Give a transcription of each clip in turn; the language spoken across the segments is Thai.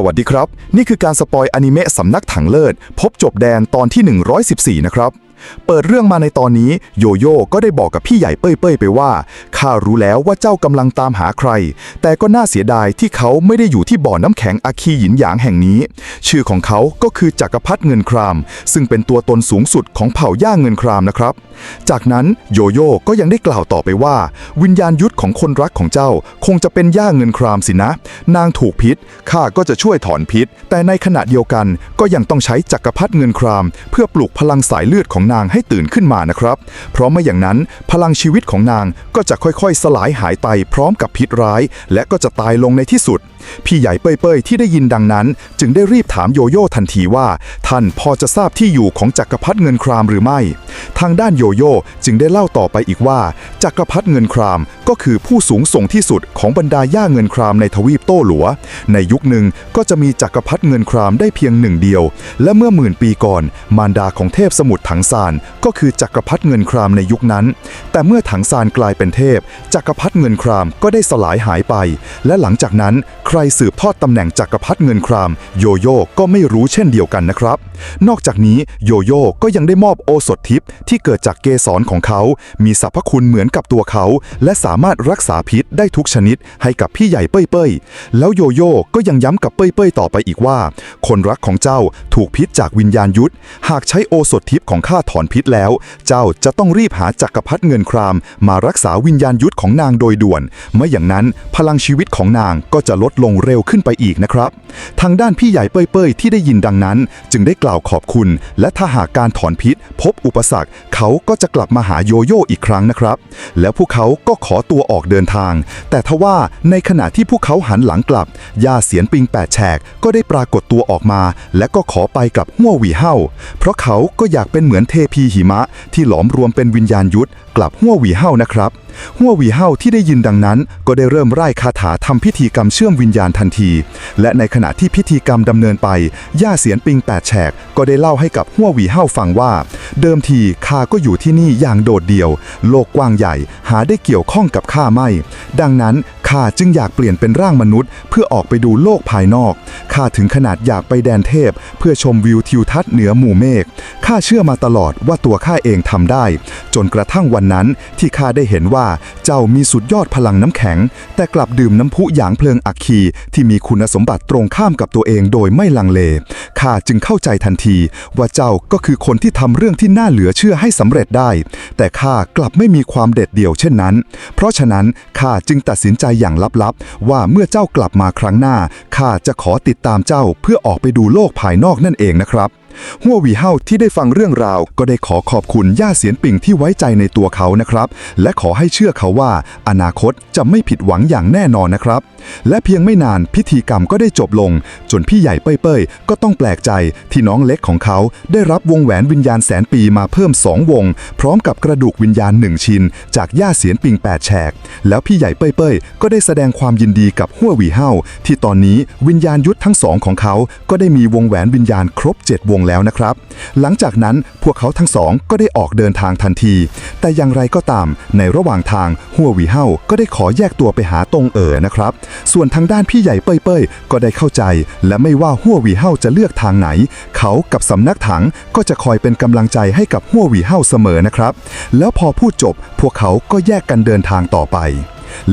สวัสดีครับ นี่คือการสปอยอนิเมะสำนักถังเลิศ พบจบแดนตอนที่ 114 นะครับ เปิดเรื่องมาในตอนนี้โยโย่ก็ได้บอกกับพี่ใหญ่เป้ยเป้ยๆไปว่าข้ารู้แล้วว่าเจ้ากำลังตามหาใคร แต่ก็น่าเสียดายที่เขาไม่ได้อยู่ที่บ่อน้ำแข็งอาคีหยินหยางแห่งนี้ ชื่อของเขาก็คือจักรพรรดิเงินคราม ซึ่งเป็นตัวตนสูงสุดของเผ่าย่าเงินครามนะครับ จากนั้นโยโย่ก็ยังได้กล่าวต่อไปว่า วิญญาณยุทธของคนรักของเจ้า คงจะเป็นย่าเงินครามสินะ นางถูกพิษข้าก็จะช่วยถอนพิษ แต่ในขณะเดียวกันก็ยังต้องใช้จักรพรรดิเงินคราม เพื่อปลุกพลังสายเลือดของนางให้ตื่นขึ้นมานะครับ เพราะไม่อย่างนั้นพลังชีวิตของนางก็จะค่ค่อยๆ สลายหายไปพร้อมกับพิษร้าย และก็จะตายลงในที่สุด พี่ใหญ่เป้ยเป้ยที่ได้ยินดังนั้น จึงได้รีบถามโยโย่ทันทีว่า ท่านพอจะทราบที่อยู่ของจักรพรรดิเงินครามหรือไม่ ทางด้านโยโย่จึงได้เล่าต่อไปอีกว่า จักรพรรดิเงินครามก็คือผู้สูงส่งที่สุดของบรรดาย่าเงินครามในทวีปโต้หลัว ในยุคหนึ่งก็จะมีจักรพรรดิเงินครามได้เพียงหนึ่งเดียว และเมื่อหมื่นปีก่อน มารดาของเทพสมุทรถังซานก็คือจักรพรรดิเงินครามในยุคนั้น แต่เมื่อถังซานกลายเป็นเทพจักรพรรดิเงินครามก็ได้สลายหายไป และหลังจากนั้นใครสืบทอดตำแหน่งจักรพรรดิเงินคราม โยโย่ก็ไม่รู้เช่นเดียวกันนะครับ นอกจากนี้โยโย่ก็ยังได้มอบโอสถทิพย์ที่เกิดจากเกสรของเขา มีสรรพคุณเหมือนกับตัวเขา และสามารถรักษาพิษได้ทุกชนิดให้กับพี่ใหญ่เป้ยเป้ยแล้วโยโย่ก็ยังย้ำกับเป้ยเป้ยต่อไปอีกว่า คนรักของเจ้าถูกพิษจากวิญญาณยุทธหากใช้โอสถทิพย์ของข้าถอนพิษแล้ว เจ้าจะต้องรีบหาจักรพรรดิเงินคราม มารักษาวิญญาณยุทธของนางโดยด่วน ไม่อย่างนั้นพลังชีวิตของนางก็จะลดลงเร็วขึ้นไปอีกนะครับ ทางด้านพี่ใหญ่เป้ยเป้ยที่ได้ยินดังนั้น จึงได้กล่าวขอบคุณ และถ้าหากการถอนพิษ พบอุปสรรค เขาก็จะกลับมาหาโยโย่อีกครั้งนะครับ แล้วพวกเขาก็ขอตัวออกเดินทาง แต่ทว่าในขณะที่พวกเขาหันหลังกลับยาเสียนปิงแปดแฉกก็ได้ปรากฏตัวออกมา และก็ขอไปกับหัวหวีเฮาเพราะเขาก็อยากเป็นเหมือนเทพีหิมะ ที่หลอมรวมเป็นวิญญาณยุทธกลับหัวหวีเฮานะครับหัววีเฮาที่ได้ยินดังนั้น ก็ได้เริ่มไร้คาถาทำพิธีกรรมเชื่อมวิญญาณทันที และในขณะที่พิธีกรรมดำเนินไป ย่าเสียนปิงแปดแฉก ก็ได้เล่าให้กับหัววีเฮาฟังว่า เดิมทีข้าก็อยู่ที่นี่อย่างโดดเดี่ยว โลกกว้างใหญ่ หาได้เกี่ยวข้องกับข้าไม่ ดังนั้น ข้าจึงอยากเปลี่ยนเป็นร่างมนุษย์ เพื่อออกไปดูโลกภายนอก ข้าถึงขนาดอยากไปแดนเทพ เพื่อชมวิวทิวทัศน์เหนือหมู่เมฆ ข้าเชื่อมาตลอดว่าตัวข้าเองทำได้ จนกระทั่งวันนั้นที่ข้าได้เห็นว่าเจ้ามีสุดยอดพลังน้ำแข็ง แต่กลับดื่มน้ำพุหยางเพลิงอัคคีที่มีคุณสมบัติตรงข้ามกับตัวเองโดยไม่ลังเล ข้าจึงเข้าใจทันทีว่าเจ้าก็คือคนที่ทำเรื่องที่น่าเหลือเชื่อให้สำเร็จได้ แต่ข้ากลับไม่มีความเด็ดเดี่ยวเช่นนั้น เพราะฉะนั้นข้าจึงตัดสินใจอย่างลับๆ ว่าเมื่อเจ้ากลับมาครั้งหน้าข้าจะขอติดตามเจ้าเพื่อออกไปดูโลกภายนอกนั่นเองนะครับ หัววีเฮาที่ได้ฟังเรื่องราว ก็ได้ขอขอบคุณย่าเสียนปิงที่ไว้ใจในตัวเขานะครับ และขอให้เชื่อเขาว่า อนาคตจะไม่ผิดหวังอย่างแน่นอนนะครับ และเพียงไม่นานพิธีกรรมก็ได้จบลง จนพี่ใหญ่เป้ยเป้ยก็ต้องแปลกใจที่น้องเล็กของเขา ได้รับวงแหวนวิญญาณแสนปีมาเพิ่ม 2 วง พร้อมกับกระดูกวิญญาณหนึ่งชิ้นจากย่าเสียนปิงแปดแฉก แล้วพี่ใหญ่เป้ยเป้ยก็ได้แสดงความยินดีกับหัววีเฮาที่ตอนนี้วิญญาณยุทธทั้งสองของเขา ก็ได้มีวงแหวนวิญญาณครบ 7 วงแล้วนะครับ หลังจากนั้นพวกเขาทั้งสองก็ได้ออกเดินทางทันที แต่อย่างไรก็ตาม ในระหว่างทางหัววีเฮาก็ได้ขอแยกตัวไปหาตงเอ๋อนะครับ ส่วนทางด้านพี่ใหญ่เป้ยเป้ยก็ได้เข้าใจ และไม่ว่าหัววีเฮาจะเลือกทางไหน เขากับสำนักถังก็จะคอยเป็นกำลังใจให้กับหัววีเฮาเสมอนะครับ แล้วพอพูดจบ พวกเขาก็แยกกันเดินทางต่อไป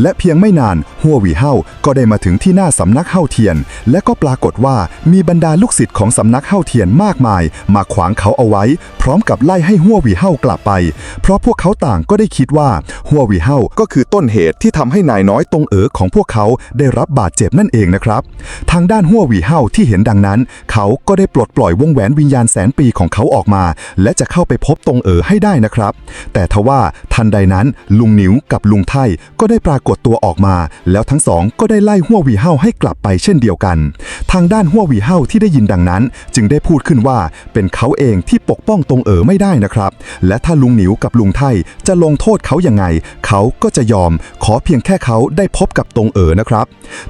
และเพียงไม่นานหัววีเฮาก็ได้มาถึงที่หน้าสำนักเฮาเทียน และก็ปรากฏว่ามีบรรดาลูกศิษย์ของสำนักเฮาเทียนมากมาย มาขวางเขาเอาไว้ พร้อมกับไล่ให้หัววีเฮากลับไป เพราะพวกเขาต่างก็ได้คิดว่าหัววีเฮาก็คือต้นเหตุที่ทำให้นายน้อยตรงเอ๋อของพวกเขาได้รับบาดเจ็บนั่นเองนะครับ ทางด้านหัววีเฮาที่เห็นดังนั้น เขาก็ได้ปลดปล่อยวงแหวนวิญญาณแสนปีของเขาออกมา และจะเข้าไปพบตรงเอ๋อให้ได้นะครับ แต่ทว่าทันใดนั้นลุงหนิวกับลุงไทก็ได้ปรากฏตัวออกมา แล้วทั้งสองก็ได้ไล่หัววีเฮาให้กลับไปเช่นเดียวกัน ทางด้านหัววีเฮาที่ได้ยินดังนั้น จึงได้พูดขึ้นว่าเป็นเขาเองที่ปกป้องตรงเอ๋อไม่ได้นะครับ และถ้าลุงหนิวกับลุงไทจะลงโทษเขายังไง เขาก็จะยอม ขอเพียงแค่เขาได้พบกับตรงเอ๋อนะครับ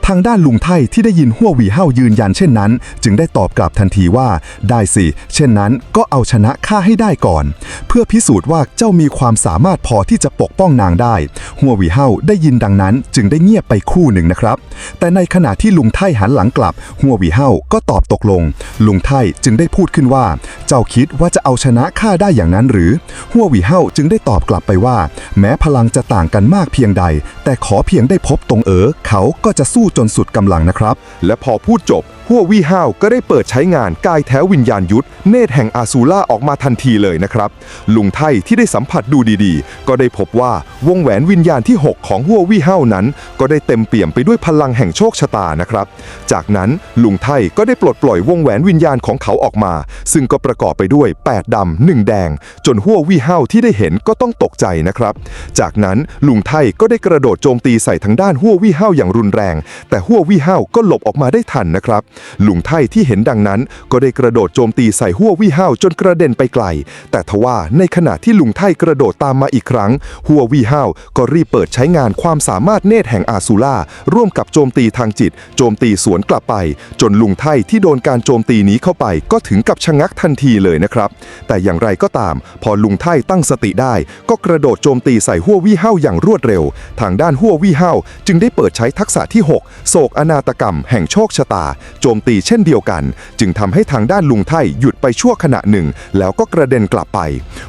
ทางด้านลุงไทที่ได้ยินหัววีเฮายืนยันเช่นนั้น จึงได้ตอบกลับทันทีว่า ได้สิ เช่นนั้นก็เอาชนะข้าให้ได้ก่อน เพื่อพิสูจน์ว่าเจ้ามีความสามารถพอที่จะปกป้องนางได้หัววีเฮาได้ยินดังนั้นจึงได้เงียบไปคู่หนึ่งนะครับ แต่ในขณะที่ลุงไท่หันหลังกลับ หัววีเฮาก็ตอบตกลง ลุงไท่จึงได้พูดขึ้นว่า เจ้าคิดว่าจะเอาชนะข้าได้อย่างนั้นหรือ หัววีเฮาจึงได้ตอบกลับไปว่า แม้พลังจะต่างกันมากเพียงใด แต่ขอเพียงได้พบตรงเอ๋อเขาก็จะสู้จนสุดกำลังนะครับ และพอพูดจบ หัววี่ห้าวก็ได้เปิดใช้งานกายแท้วิญญาณยุทธเนตรแห่งอาซูล่าออกมาทันทีเลยนะครับ ลุงไทที่ได้สัมผัสดูดีๆ ก็ได้พบว่าวงแหวนวิญญาณที่ 6 ของหัววี่ห้าวนั้น ก็ได้เต็มเปี่ยมไปด้วยพลังแห่งโชคชะตานะครับ จากนั้นลุงไทก็ได้ปลดปล่อยวงแหวนวิญญาณของเขาออกมา ซึ่งก็ประกอบไปด้วย 8 ดำ1แดง จนหัววี่ห้าวที่ได้เห็นก็ต้องตกใจนะครับ จากนั้นลุงไทก็ได้กระโดดโจมตีใส่ทางด้านหัววี่ห้าวอย่างรุนแรง แต่หัววี่ห้าวก็หลบออกมาได้ทันนะครับลุงไทยที่เห็นดังนั้น ก็ได้กระโดดโจมตีใส่หัววี่ห้าวจนกระเด็นไปไกล แต่ทว่าในขณะที่ลุงไทยกระโดดตามมาอีกครั้ง หัววี่ห้าวก็รีบเปิดใช้งานความสามารถเนตรแห่งอาซูล่าร่วมกับโจมตีทางจิต โจมตีสวนกลับไป จนลุงไทยที่โดนการโจมตีนี้เข้าไป ก็ถึงกับชะงักทันทีเลยนะครับ แต่อย่างไรก็ตาม พอลุงไทยตั้งสติได้ ก็กระโดดโจมตีใส่หัววี่ห้าวอย่างรวดเร็ว ทางด้านหัววี่ห้าวจึงได้เปิดใช้ทักษะที่ 6 โศกอนาตกรรม แห่งโชคชะตาโจมตีเช่นเดียวกัน จึงทำให้ทางด้านลุงไทหยุดไปชั่วขณะหนึ่ง แล้วก็กระเด็นกลับไป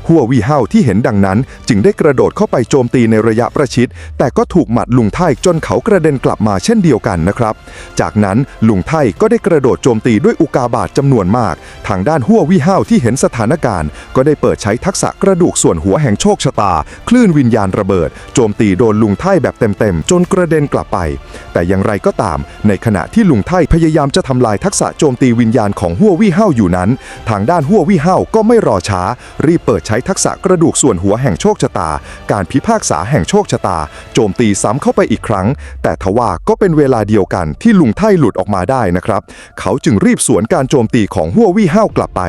หัววี่ห้าวที่เห็นดังนั้น จึงได้กระโดดเข้าไปโจมตีในระยะประชิด แต่ก็ถูกหมัดลุงไทจนเขากระเด็นกลับมาเช่นเดียวกันนะครับ จากนั้นลุงไทก็ได้กระโดดโจมตีด้วยอุกาบาตจำนวนมาก ทางด้านหัววี่ห้าวที่เห็นสถานการณ์ ก็ได้เปิดใช้ทักษะกระดูกส่วนหัวแห่งโชคชะตา คลื่นวิญญาณระเบิด โจมตีโดนลุงไทแบบเต็มๆจนกระเด็นกลับไป แต่อย่างไรก็ตาม ในขณะที่ลุงไทพยายามจะทำลายทักษะโจมตีวิญญาณของหัววี่ห้าวอยู่นั้น ทางด้านหัววี่ห้าวก็ไม่รอช้า รีบเปิดใช้ทักษะกระดูกส่วนหัวแห่งโชคชะตา การพิพากษาแห่งโชคชะตา โจมตีซ้ำเข้าไปอีกครั้ง แต่ทว่าก็เป็นเวลาเดียวกันที่ลุงไทยหลุดออกมาได้นะครับ เขาจึงรีบสวนการโจมตีของหัววี่ห้าวกลับไป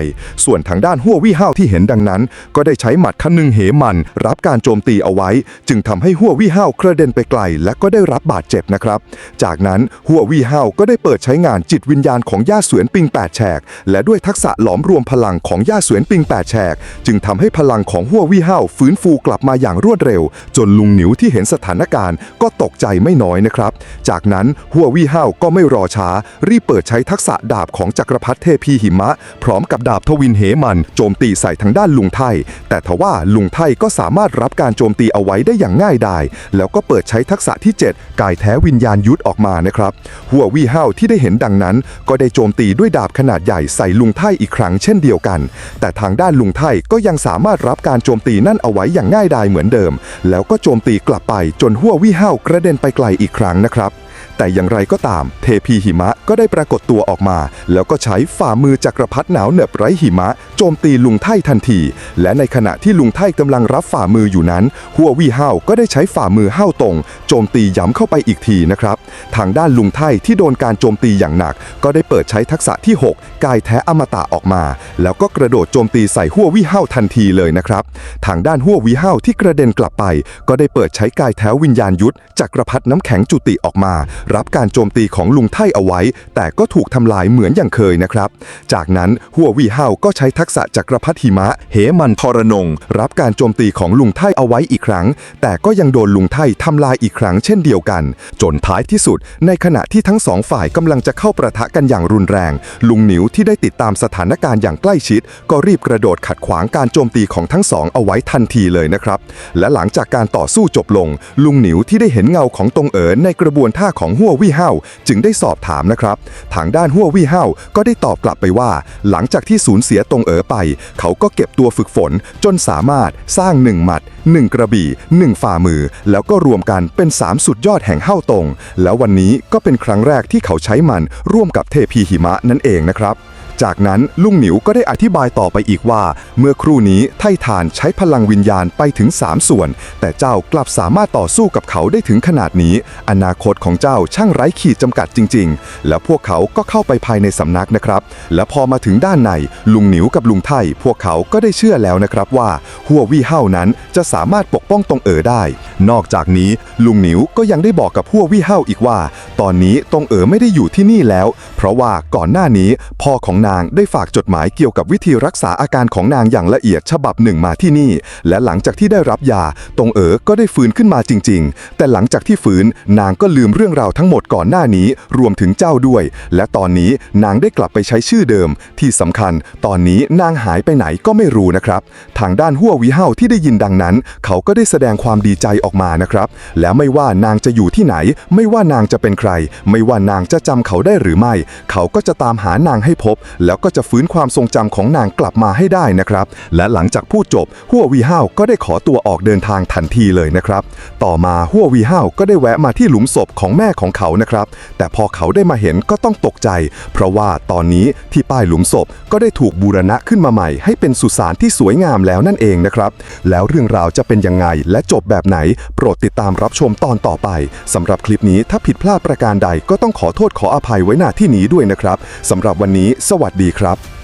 ส่วนทางด้านหัววี่ห้าวที่เห็นดังนั้น ก็ได้ใช้หมัดคันหนึงเหมัน รับการโจมตีเอาไว้ จึงทำให้หัววี่ห้าวกระเด็นไปไกล และก็ได้รับบาดเจ็บนะครับ จากนั้นหัววี่ห้าวก็ได้เปิดใช้งานจิตวิญญาณของย่าเสวียนปิงแปดแฉก และด้วยทักษะหลอมรวมพลังของย่าเสวียนปิงแปดแฉก จึงทำให้พลังของหัววี่ห้าวฟื้นฟูกลับมาอย่างรวดเร็ว จนลุงหนิวที่เห็นสถานการณ์ก็ตกใจไม่น้อยนะครับ จากนั้นหัววี่ห้าวก็ไม่รอช้า รีบเปิดใช้ทักษะดาบของจักรพรรดิเทพีหิมะ พร้อมกับดาบทวินเหมันโจมตีใส่ทางด้านลุงไทยแต่ทว่าลุงไทยก็สามารถรับการโจมตีเอาไว้ได้อย่างง่ายดายแล้วก็เปิดใช้ทักษะที่ 7 กายแท้วิญญาณยุทธออกมานะครับหัววี่ห้าวที่ได้เห็นดังนั้นก็ได้โจมตีด้วยดาบขนาดใหญ่ใส่ลุงไทอีกครั้งเช่นเดียวกัน แต่ทางด้านลุงไทก็ยังสามารถรับการโจมตีนั่นเอาไว้อย่างง่ายดายเหมือนเดิม แล้วก็โจมตีกลับไปจนหัววี่ห้าวกระเด็นไปไกลอีกครั้งนะครับ แต่อย่างไรก็ตาม เทพีหิมะก็ได้ปรากฏตัวออกมา แล้วก็ใช้ฝ่ามือจักรพรรดิหนาวเหน็บไร้หิมะ โจมตีลุงไท่ทันที และในขณะที่ลุงไท่กำลังรับฝ่ามืออยู่นั้น หัววี่ห้าวก็ได้ใช้ฝ่ามือห้าวตรง โจมตีย้ำเข้าไปอีกทีนะครับ ทางด้านลุงไท่ที่โดนการโจมตีอย่างหนัก ก็ได้เปิดใช้ทักษะที่ 6 กายแท้อมตะออกมา แล้วก็กระโดดโจมตีใส่หัววี่ห้าวทันทีเลยนะครับ ทางด้านหัววี่ห้าวที่กระเด็นกลับไป ก็ได้เปิดใช้กายแท้วิญญาณยุทธจักรพรรดิน้ำแข็งจุติออกมารับการโจมตีของลุงไท่เอาไว้ แต่ก็ถูกทำลายเหมือนอย่างเคยนะครับ จากนั้นหัววี่ห้าวก็ใช้ทักษะจักรพรรดิหิมะเหมันทรนง รับการโจมตีของลุงไท่เอาไว้อีกครั้ง แต่ก็ยังโดนลุงไท่ทำลายอีกครั้งเช่นเดียวกัน จนท้ายที่สุด ในขณะที่ทั้งสองฝ่ายกำลังจะเข้าประทะกันอย่างรุนแรง ลุงหนิวที่ได้ติดตามสถานการณ์อย่างใกล้ชิด ก็รีบกระโดดขัดขวางการโจมตีของทั้งสองเอาไว้ทันทีเลยนะครับ และหลังจากการต่อสู้จบลง ลุงหนิวที่ได้เห็นเงาของตงเอ๋อในกระบวนท่าของหัววี่เฮาจึงได้สอบถามนะครับ ทางด้านหัววี่เฮาก็ได้ตอบกลับไปว่า หลังจากที่สูญเสียตรงเอ๋อไป เขาก็เก็บตัวฝึกฝนจนสามารถสร้างหนึ่งหมัดหนึ่งกระบี่หนึ่งฝ่ามือ แล้วก็รวมกันเป็นสามสุดยอดแห่งเฮาตรง แล้ววันนี้ก็เป็นครั้งแรกที่เขาใช้มันร่วมกับเทพีหิมะนั่นเองนะครับ จากนั้นลุงหนิวก็ได้อธิบายต่อไปอีกว่า เมื่อครู่นี้ไททานใช้พลังวิญญาณไปถึง 3 ส่วน แต่เจ้ากลับสามารถต่อสู้กับเขาได้ถึงขนาดนี้ อนาคตของเจ้าช่างไร้ขีดจำกัดจริง ๆ แล้วพวกเขาก็เข้าไปภายในสำนักนะครับ และพอมาถึงด้านในลุงหนิวกับลุงไทพวกเขาก็ได้เชื่อแล้วนะครับว่าหัววี่เฮานั้นจะสามารถปกป้องตรงเอ๋อได้ นอกจากนี้ลุงหนิวก็ยังได้บอกกับหัววี่เฮาอีกว่า ตอนนี้ตรงเอ๋อไม่ได้อยู่ที่นี่แล้ว เพราะว่าก่อนหน้านี้พ่อของนางได้ฝากจดหมายเกี่ยวกับวิธีรักษาอาการของนางอย่างละเอียดฉบับหนึ่งมาที่นี่ และหลังจากที่ได้รับยา ตรงเอ๋อก็ได้ฟื้นขึ้นมาจริง ๆ แต่หลังจากที่ฟื้นนางก็ลืมเรื่องราวทั้งหมดก่อนหน้านี้ รวมถึงเจ้าด้วย และตอนนี้นางได้กลับไปใช้ชื่อเดิม ที่สำคัญ ตอนนี้นางหายไปไหนก็ไม่รู้นะครับ ทางด้านหัววิเฮาที่ได้ยินดังนั้น เขาก็ได้แสดงความดีใจออกมานะครับ แล้วไม่ว่านางจะอยู่ที่ไหน ไม่ว่านางจะเป็นใคร ไม่ว่านางจะจำเขาได้หรือไม่ เขาก็จะตามหานางให้พบแล้วก็จะฟื้นความทรงจำของนางกลับมาให้ได้นะครับ และหลังจากพูดจบหัววีห้าวก็ได้ขอตัวออกเดินทางทันทีเลยนะครับ ต่อมาหัววีห้าวก็ได้แวะมาที่หลุมศพของแม่ของเขานะครับ แต่พอเขาได้มาเห็นก็ต้องตกใจ เพราะว่าตอนนี้ที่ป้ายหลุมศพก็ได้ถูกบูรณะขึ้นมาใหม่ ให้เป็นสุสานที่สวยงามแล้วนั่นเองนะครับ แล้วเรื่องราวจะเป็นยังไงและจบแบบไหน โปรดติดตามรับชมตอนต่อไปสำหรับคลิปนี้ถ้าผิดพลาดประการใดก็ต้องขอโทษขออภัยไว้หน้าที่นี้ด้วยนะครับสำหรับวันนี้สวัสดวัสดีครับ